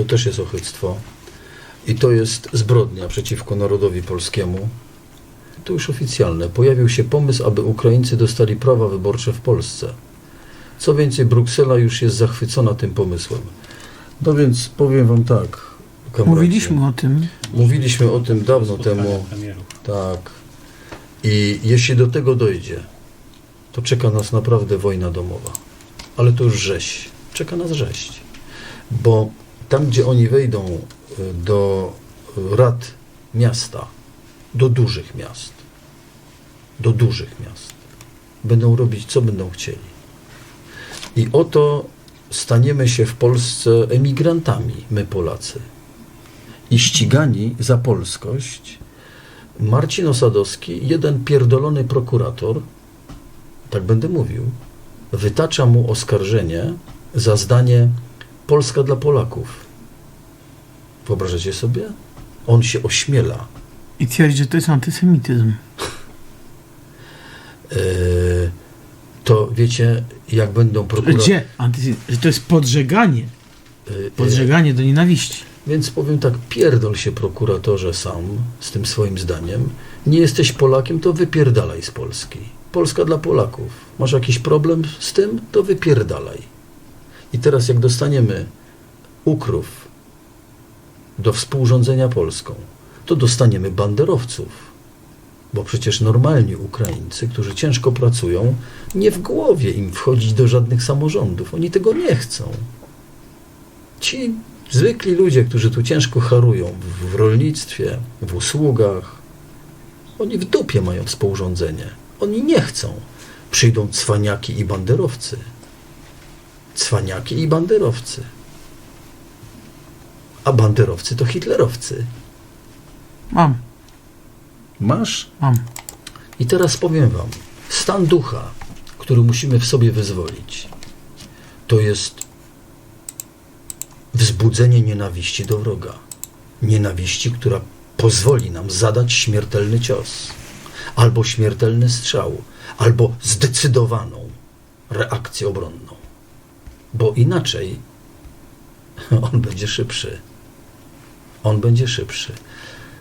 to też jest ochyctwo. I to jest zbrodnia przeciwko narodowi polskiemu. To już oficjalne. Pojawił się pomysł, aby Ukraińcy dostali prawa wyborcze w Polsce. Co więcej, Bruksela już jest zachwycona tym pomysłem. No więc powiem wam tak. kamraci. Mówiliśmy o tym. Mówiliśmy o tym dawno temu. premierów. Tak. I jeśli do tego dojdzie, to czeka nas naprawdę wojna domowa. Ale to już rzeź. Czeka nas rzeź. Bo tam, gdzie oni wejdą y, do y, rad miasta, do dużych miast, do dużych miast, będą robić, co będą chcieli. I oto staniemy się w Polsce emigrantami, my Polacy. I ścigani za polskość Marcin Osadowski, jeden pierdolony prokurator, tak będę mówił, wytacza mu oskarżenie za zdanie Polska dla Polaków. Wyobrażacie sobie? On się ośmiela. I twierdzi, że to jest antysemityzm. Yy, to wiecie, jak będą prokuratorzy. Gdzie? Antysemityzm. To jest podżeganie. Yy, Podżeganie do nienawiści. Więc powiem tak, pierdol się prokuratorze sam z tym swoim zdaniem. Nie jesteś Polakiem, to wypierdalaj z Polski. Polska dla Polaków. Masz jakiś problem z tym, to wypierdalaj. I teraz jak dostaniemy ukrów do współrządzenia Polską, to dostaniemy banderowców. Bo przecież normalni Ukraińcy, którzy ciężko pracują, nie w głowie im wchodzić do żadnych samorządów. Oni tego nie chcą. Ci zwykli ludzie, którzy tu ciężko harują w, w rolnictwie, w usługach, oni w dupie mają współrządzenie. Oni nie chcą. Przyjdą cwaniaki i banderowcy. Cwaniaki i banderowcy. A banderowcy to hitlerowcy. Mam, Masz? mam. I teraz powiem Wam, stan ducha, który musimy w sobie wyzwolić, to jest wzbudzenie nienawiści do wroga. Nienawiści, która pozwoli nam zadać śmiertelny cios, albo śmiertelny strzał, albo zdecydowaną reakcję obronną. Bo inaczej on będzie szybszy. On będzie szybszy.